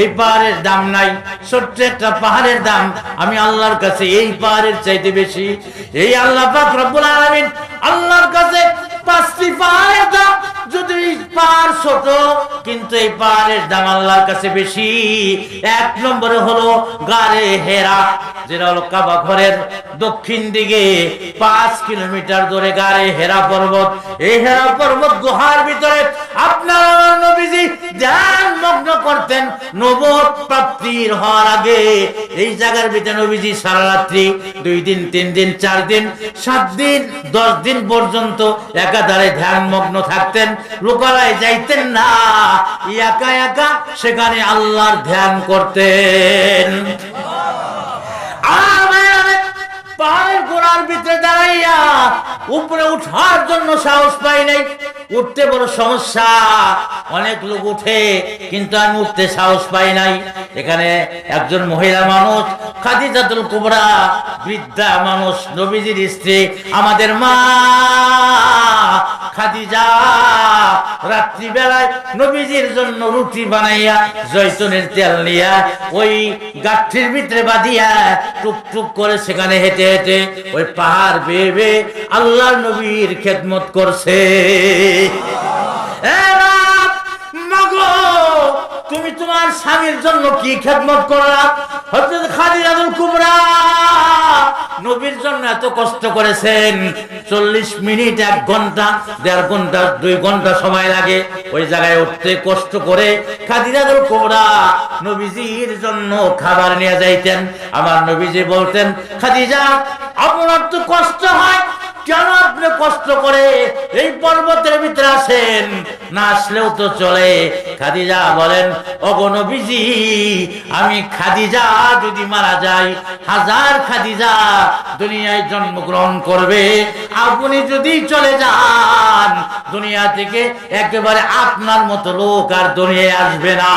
এই পাহাড়ের দাম নাই, ছোট্ট একটা পাহাড়ের দাম। আমি আল্লাহর কাছে এই পাহাড়ের চাইতে বেশি। এই আল্লাহ রব্বুল আল্লাহর কাছে পাঁচটি পাহাড়ের দাম। যদি পাহাড় ছোট, কিন্তু এই পাহাড়ের দাম আল্লাহর কাছে বেশি। এক নম্বরে হলো গারে হেরা, যেটা হলো কাবা ঘরের দক্ষিণ দিকে, পাঁচ কিলোমিটার দূরে গারে হেরা পর্বত। এই হেরা পর্বত গুহার ভিতরে করতেন নবদ প্রাপ্তির হওয়ার আগে। এই জায়গার ভিতরে নবীজি সারা রাত্রি দুই দিন, তিন দিন, চার দিন, সাত দিন, দশ দিন পর্যন্ত একাধারে ধ্যান মগ্ন থাকতেন যাইতেন না। একা একা সেখানে আল্লাহর ধ্যান করতেন। পাহাড়ের গোড়ার ভিতরে দাঁড়াইয়া উপরে উঠার জন্য সাহস পাই নাই। উঠতে বড় সমস্যা। অনেক লোক উঠে কিন্তু আমি উঠতে সাহস পাই নাই। এখানে একজন মহিলা মানুষ খাদিজাতুল কুবরা বৃদ্ধা মানুষ নবীজির স্ত্রী আমাদের মা খাদিজা রাত্রিবেলায় নবীজির জন্য রুটি বানাইয়া জয়তুনের তেল নিয়া ওই গাঠির ভিতরে বাঁধিয়া টুক টুক করে সেখানে হেঁটে হেঁটে ওই পাহাড় বেয়ে বেয়ে আল্লাহর নবীর খেদমত করছে। এ রাত, মাগো, তুমি তোমার স্বামীর জন্য কি খেদমত করলা হযরত খাদিজাতুল কুবরা নবীর জন্য এত কষ্ট করেছেন। চল্লিশ মিনিট, এক ঘণ্টা, দেড় ঘণ্টা, দুই ঘণ্টা সময় লাগে। ওই জায়গায় উঠতে কষ্ট করে খাদিজাতুল কুবরা নবীজির জন্য খাবার নিয়ে যাইতেন। আমার নবীজি বলতেন, খাদিজা, আপনার তো কষ্ট হয় কেন আপনি কষ্ট করে এই পর্বতের ভিতরে আসেন? না আসলেও তো চলে। খাদিজা বলেন অগণবিজি আমি খাদিজা যদি মারা যাই, হাজার খাদিজা দুনিয়ায় জন্মগ্রহণ করবে। আপনি যদি চলে যান, দুনিয়া থেকে একেবারে আপনার মতো লোক আর দুনিয়ায় আসবে না।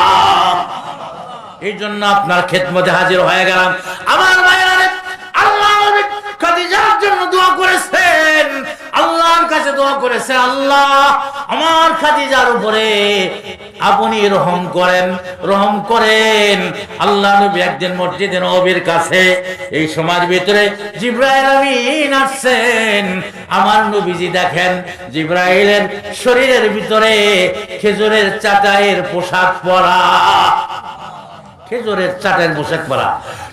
এই জন্য আপনার খেদমতে হাজির হয়ে গেলাম। আমার ভাইয়েরা দোয়া করেছেন আল্লাহ। আমার খাদিজার উপরে আপনি রহম করেন রহম করেন। আল্লাহ নবী একদিন মসজিদে নবীর কাছে এই সময়ের ভিতরে জিব্রাইল আমিন আসছেন। আমার নবীজি দেখেন, জিব্রাইলের শরীরের ভিতরে খেজুরের চাটাইয়ের পোশাক পরা। খেজুরের চাটের পোশাক পরা।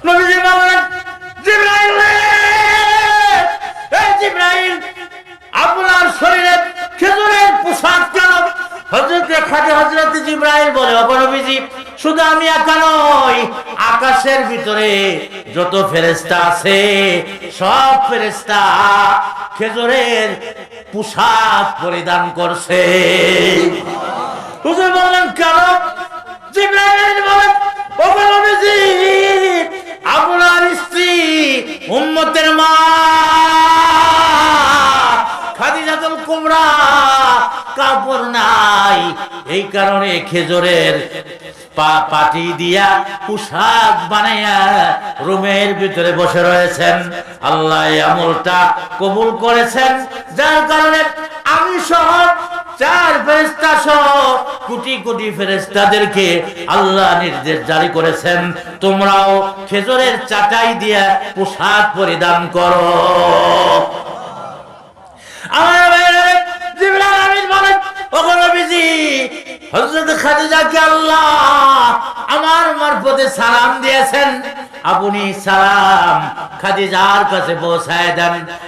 নবীজি খাদি হযরত জিব্রাইল বলে নবীজি, শুধু আমি একা নই, আকাশের ভিতরে যত ফেরেশতা আছে, সব ফেরেশতা খেজুরের পোশাক পরিধান করছে। হুজুর বললেন কেন? জিব্রাইল বলেন নবীজি, আপনার স্ত্রী উম্মতের মা খাদিজাতুল কুবরা কাপড় নাই। এই কারণে খেজুরের পাটি দিয়া পোশাক বানাইয়া রুমের ভিতরে বসে রয়েছেন। আল্লাহ আমলটা কবুল করেছেন। যার কারণে আমি সহ চার ফেরেস্তা সহ কোটি কোটি ফেরেস্তাদেরকে আল্লাহ নির্দেশ জারি করেছেন। তোমরাও খেজুরের চাটাই দিয়া পোশাক পরিধান করো। আমার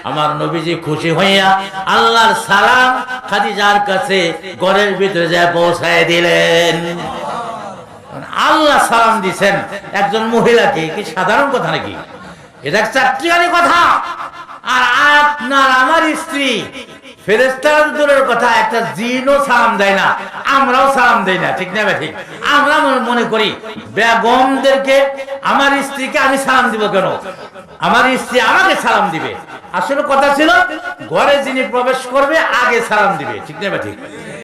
আমার নবীজি খুশি হইয়া আল্লাহর সালাম খাদিজার কাছে ঘরের ভিতরে যায় পৌঁছায় দিলেন। আল্লাহ সালাম দিছেন। একজন মহিলাকে কি? সাধারণ কথা নাকি? এটা চারটিখানি কথা। আর আপনার, আমার স্ত্রী সালাম দেয় না, আমরাও সালাম না, ঠিক ঠিক? আমরা মনে- করি, বেগমদেরকে, আমার স্ত্রীকে আমি সালাম দিব কেন? আমার স্ত্রী আমাকে সালাম দিবে। আসলে কথা ছিল, ঘরে যিনি প্রবেশ করবে, আগে সালাম দিবে, ঠিক না ঠিক?